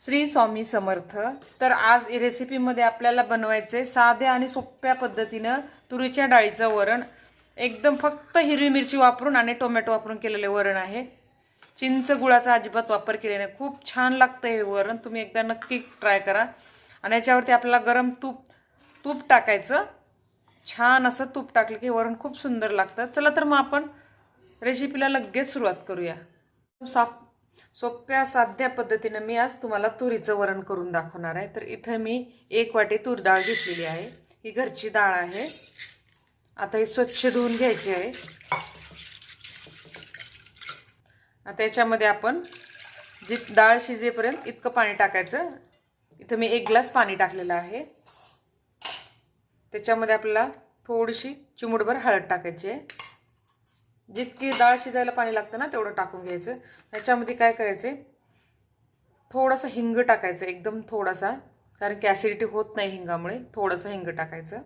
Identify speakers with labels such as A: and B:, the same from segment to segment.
A: श्री स्वामी समर्थ. तर आज रेसिपीमध्ये आपल्याला बनवायचे साध्या आणि सोप्या पद्धतीनं तुरीच्या डाळीचं वरण. एकदम फक्त हिरवी मिरची वापरून आणि टोमॅटो वापरून केलेले वरण आहे. चिंच गुळाचा अजिबात वापर केलेला खूप छान लागतं हे वरण. तुम्ही एकदा नक्की ट्राय करा. आणि याच्यावरती आपल्याला गरम तूप तूप टाकायचं. छान असं तूप टाकलं की वरण खूप सुंदर लागतं. चला तर मग आपण रेसिपीला लगेच सुरुवात करूया. साफ सोप्या साध्या पद्धतीनं मी आज तुम्हाला तुरीचं वरण करून दाखवणार आहे. तर इथं मी एक वाटी तूर डाळ घेतलेली आहे. ही घरची डाळ आहे. आता ही स्वच्छ धुवून घ्यायची आहे. आता याच्यामध्ये आपण जी डाळ शिजेपर्यंत इतकं पाणी टाकायचं. इथं मी एक ग्लास पाणी टाकलेलं आहे. त्याच्यामध्ये आपल्याला थोडीशी चिमुडभर हळद टाकायची आहे. जितकी डाळ शिजायला पाणी लागतं ना तेवढं टाकून घ्यायचं. त्याच्यामध्ये काय करायचं? थोडासा हिंग टाकायचं एकदम थोडासा. कारण की ॲसिडिटी होत नाही हिंगामुळे थोडंसं हिंग टाकायचं.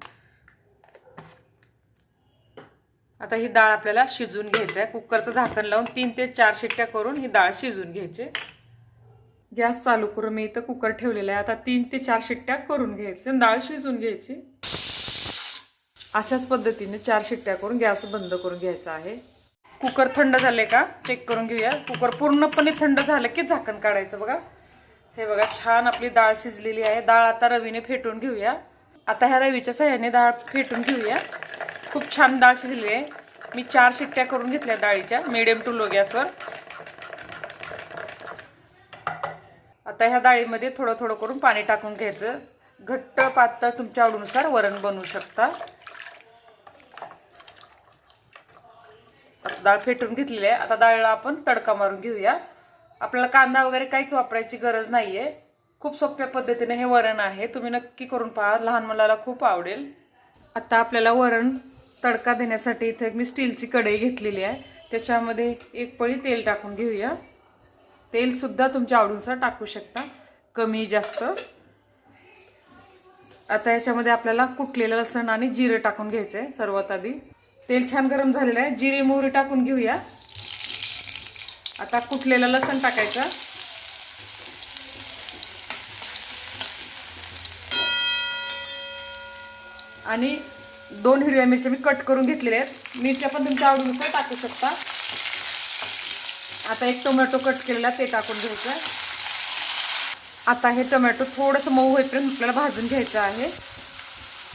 A: आता ही डाळ आपल्याला शिजवून घ्यायचं आहे. कुकरचं झाकण लावून तीन ते चार शिट्ट्या करून ही डाळ शिजून घ्यायची. गॅस चालू करून मी इथं कुकर ठेवलेलं आहे. आता तीन ते चार शिट्ट्या करून घ्यायचं डाळ शिजून घ्यायची. अशाच पद्धतीने चार शिट्ट्या करून गॅस बंद करून घ्यायचा आहे. कुकर थंड झाले का? चेक करून घेऊया. कुकर पूर्णपणे थंड झालं की झाकण काढायचं बघा. हे बघा छान आपली डाळ शिजलेली आहे. डाळ आता रवीने फेटून घेऊया. आता ह्या रवीच्या सहाय्याने डाळ फेटून घेऊया. खूप छान डाळ शिजली आहे. मी चार शिट्ट्या करून घेतल्या डाळीच्या मिडियम टू लो गॅसवर आता ह्या डाळीमध्ये थोडं थोडं करून पाणी टाकून घ्यायचं. घट्ट पातळ तुमच्या आवडीनुसार वरण बनवू शकता. आता डाळ फेटून घेतलेली आहे. आता डाळीला आपण तडका मारून घेऊया. आपल्याला कांदा वगैरे काहीच वापरायची गरज नाही आहे खूप सोप्या पद्धतीने हे वरण आहे. तुम्ही नक्की करून पहा. लहान मुलाला खूप आवडेल. आता आपल्याला वरण तडका देण्यासाठी इथे मी स्टीलची कढई घेतलेली आहे. त्याच्यामध्ये एक पळी तेल टाकून घेऊया. तेलसुद्धा तुमच्या आवडीनुसार टाकू शकता. कमी जास्त. आता याच्यामध्ये आपल्याला कुटलेलं लसण आणि जिरं टाकून घ्यायचं आहे सर्वात आधी. तेल छान गरम झालेलं आहे. जिरे मोहरी टाकून घेऊया. आता कुठलेलं लसण टाकायचं. आणि दोन हिरव्या मिरच्या मी कट करून घेतलेल्या आहेत. मिरच्या पण तुमच्या आवडीनुसार टाकू शकता. आता एक टोमॅटो कट केलेला ते टाकून घ्यायचं आता हे टोमॅटो थोडंसं मऊ होईपर्यंत आपल्याला भाजून घ्यायचं आहे.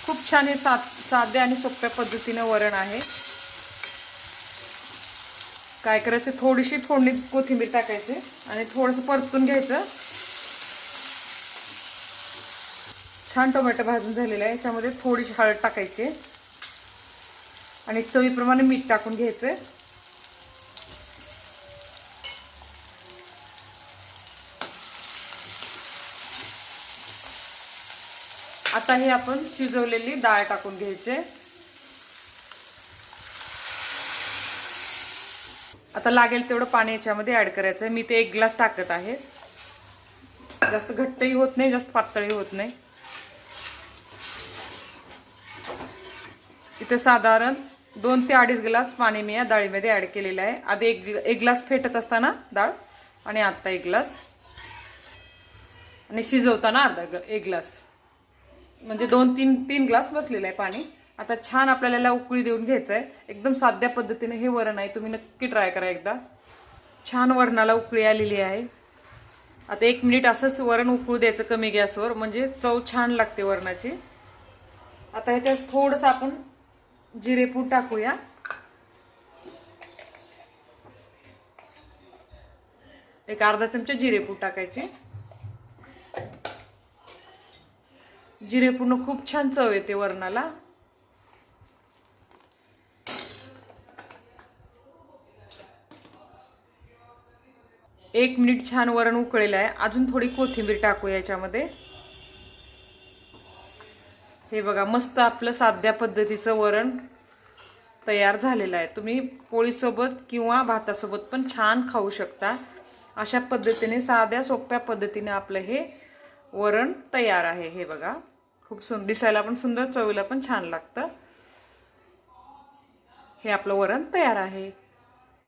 A: खूप छान हे साध साध्या आणि सोप्या पद्धतीनं वरण आहे. काय करायचं थोडीशी फोडणी कोथिंबीर टाकायची आणि थोडंसं परतून घ्यायचं. छान टोमॅटो भाजून झालेलं आहे याच्यामध्ये थोडीशी हळद टाकायची. आणि चवीप्रमाणे मीठ टाकून घ्यायचं. आता हे आपण शिजवलेली डाळ टाकून घ्यायचे. आता लागेल तेवढं पाणी याच्यामध्ये ऍड करायचं आहे मी ते एक ग्लास टाकत आहे. जास्त घट्टही होत नाही जास्त पातळही होत नाही. इथे साधारण दोन ते अडीच ग्लास पाणी मी या डाळीमध्ये ऍड केलेलं आहे. आधी एक एक ग्लास फेटत असताना डाळ आणि आत्ता एक ग्लास आणि शिजवताना अर्धा एक ग्लास म्हणजे दोन तीन तीन ग्लास बसलेलं आहे पाणी. आता छान आपल्याला उकळी देऊन घ्यायचं आहे एकदम साध्या पद्धतीने हे वरण आहे तुम्ही नक्की ट्राय करा एकदा. छान वरणाला उकळी आलेली आहे. आता एक मिनिट असंच वरण उकळू द्यायचं कमी गॅसवर म्हणजे चव छान लागते वरणाची. आता ह्याच्यात थोडंसं आपण जिरेपूड टाकूया. एक अर्धा चमचा जिरेपूड टाकायचे. जिरे पूर्ण खूप छान चव येते वरणाला. एक मिनिट छान वरण उकळलेलं आहे. अजून थोडी कोथिंबीर टाकू याच्यामध्ये. हे बघा मस्त आपलं साध्या पद्धतीचं वरण तयार झालेलं आहे. तुम्ही पोळीसोबत किंवा भातासोबत पण छान खाऊ शकता. अशा पद्धतीने साध्या सोप्या पद्धतीने आपलं हे वरण तयार आहे हे बघा. खूप सुंदर दिसायला पण सुंदर चवीला पण छान लागतं. हे आपलं वरण तयार आहे.